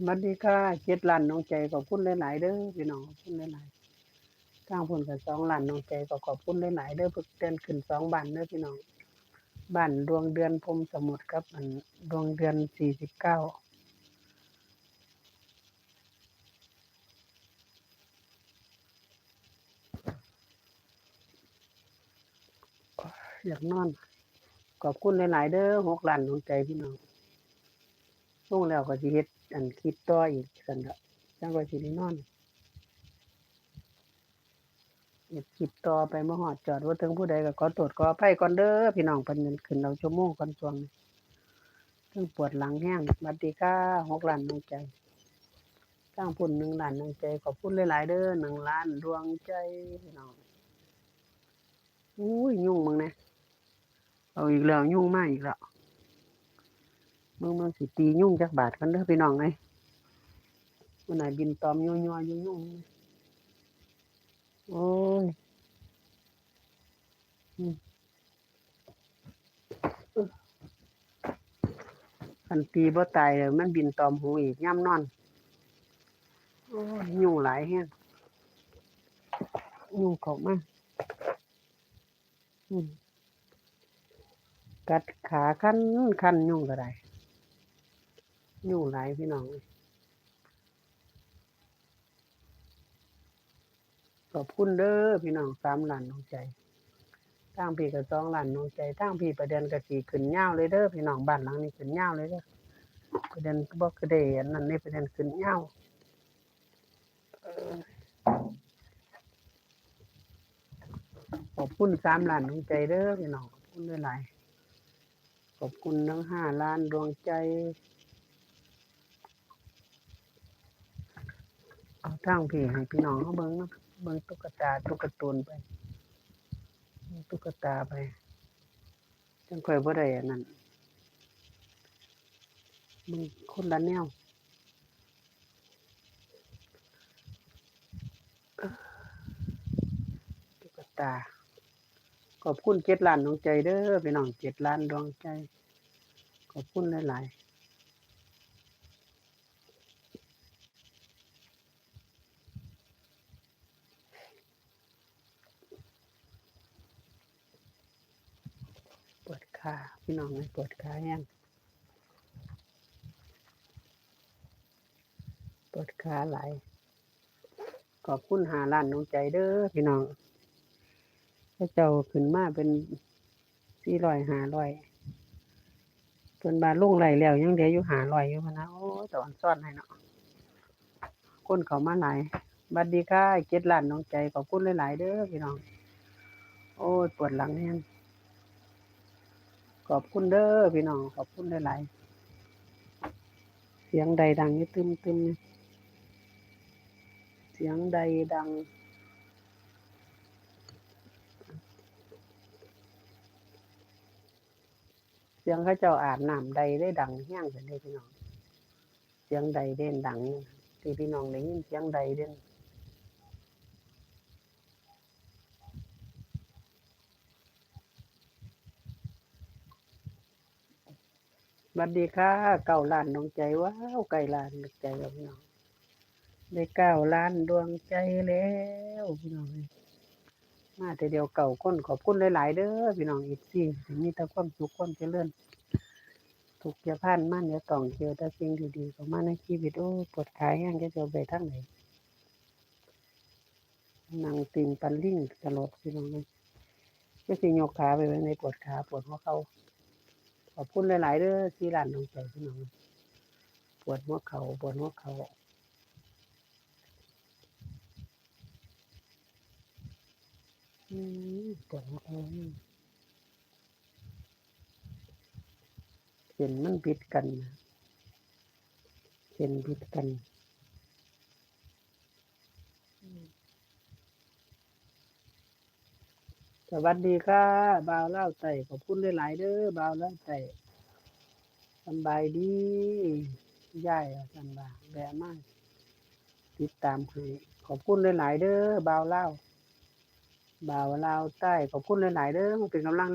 สวัสดีค่ะเจ็ดล้านน้องใจขอบคุณหลายๆเด้อพี่น้องขอบคุณหลายๆทางเพิ่นก็สองล้านน้องใจก็ขอบคุณหลายๆเด้อเพิ่นเตือนขึ้นสองบ้านเด้อพี่น้องบ้านดวงเดือนพรมสมุทรกับอันดวงเดือนสี่สิบเก้าอยากนอนขอบคุณหลาย ๆ เด้อหกล้านน้องใจพี่น้องลงแล้วก็สิเฮ็ด อันคลิปต่ออีกซั่นดอกจังว่าสิได้นอนเฮ็ดคลิปต่อไปมาฮอดจอดบ่าถึงผู้ใดก็ขอโทษขออภัยก่อนเด้อพี่น้องเพิ่นขึ้นเอาชั่วโมงก่อนช่วงนี้เพิ่งปวดหลังแห้งสวัสดีค่ะหกล้านน้องใจสร้างพุ่นหนึ่งล้านน้องใจขอบคุณหลายๆเด้อหนึ่งล้านดวงใจพี่น้องอุ้ยยุ่งมึงนะเอาอีกแล้วยุ่งมากอีกแล้ว มึงมึงสิตียุ่งจักบาทกันเด้อพี่น้องเอ้ยมื้อไหนบินตอมยัวๆยุ่งๆโอ้ยคันตีบ่ตายแล้วมันบินตอมหูอีกย่ำนอนโอ้ยยุ่งหลายแฮงยุ่งเข้ามาอืมกัดขาคันคันยุ่งก็ได้ อยุงหลายพี่น้อง ขอบคุณเด้อพี่น้องสามล้านน้องใจทางพี่ก็สองล้านน้องใจทางพี่ประเด็นก็สิขึ้นยาเลยเด้อพี่น้องบ้านหลังนี้ขึ้นยาเลยเด้อประเด็นก็บ่คือได้อันนั้นนี่ประเด็นขึ้นเออขอบคุณสามล้านน้องใจเด้อพี่น้องขอบคุณหลายขอบคุณทั้งห้าล้านดวงใจ เอาทางพี่ให้พี่น้องเขาเบิ่งเนะเบิ่งตุ๊กตาตุ๊กตูนไปตุ๊กตาไปจังค่อยบ่ได้อันนั้นมึงคนละแนวเอ้อตุ๊กตาขอบคุณเจ็ดล้านดวงใจเด้อพี่น้องเจ็ดล้านดวงใจ ขอบคุณหลายๆ ปวดขาพี่น้องเลยปวดขาแห้งปวดขาหลายขอบคุณหาล้านน้องใจเด้อพี่น้องพระเจ้าขึ้นมาเป็นสี่ร้อยหาร้อยเกินบาลุ่งไหลแล้วยังเหลืออยู่หาร้อยอยู่พนะโอ้ตอนซ่อนให้เนาะคนเขามาหลายบัดดีค่ะเจ็ดล้านน้องใจขอบคุณหลาย ๆ เด้อพี่น้อง โอ้ปวดหลังแห้ง ขอบคุณเด้อพี่น้องขอบคุณหลายๆเสียงใดดังนี่ตึมตึมนี่เสียงใดดัง เสียงเขาเจ้าอาบน้ำใดได้ดังแห้งกันเลยพี่น้อง เสียงใดเด่นดังที่พี่น้องได้ยินเสียงใดเด่น สวัสดีค่ะเก้าล้านดวงใจว้าวไก่ล้านดวงใจแล้วพี่น้องได้เก้าล้านดวงใจแล้วพี่น้องมาแต่เดียวเก่าคนขอบคุณหลายๆเด้อพี่น้องอีกสี่มีแต่ความสุขความเจริญทุกข์อย่าพลาดมันอย่าต้องเจอแต่สิ่งดีๆข้ามาในชีวิตโอ้ปวดขาแห้งจะเจอไปทางไหนนั่งติงปันลิ่งตลอดพี่น้องเลยก็สิยกขาไปไว้ในปวดขาปวดหัวเข่า อบคุณหลาย ๆเด้อที่ร้านลงใจพี่น้องปวดหัวเข่าปวดหัวเข่าอืมปวดหัวเขานี่เห็นมันบิดกันเห็นบิดกันอืม สวัสดีค่ะบ่าวเล่าวไต่ขอบคุณหลายๆเด้อบ่าวเล่าวไต่สบายดีย่ายสันบาแบะมากติดตามให้ขอบคุณหลายๆเด้อบ่าวเล่าบ่าวเล่าใต้ขอบคุณหลายๆเด้อมาเป็นกำลัง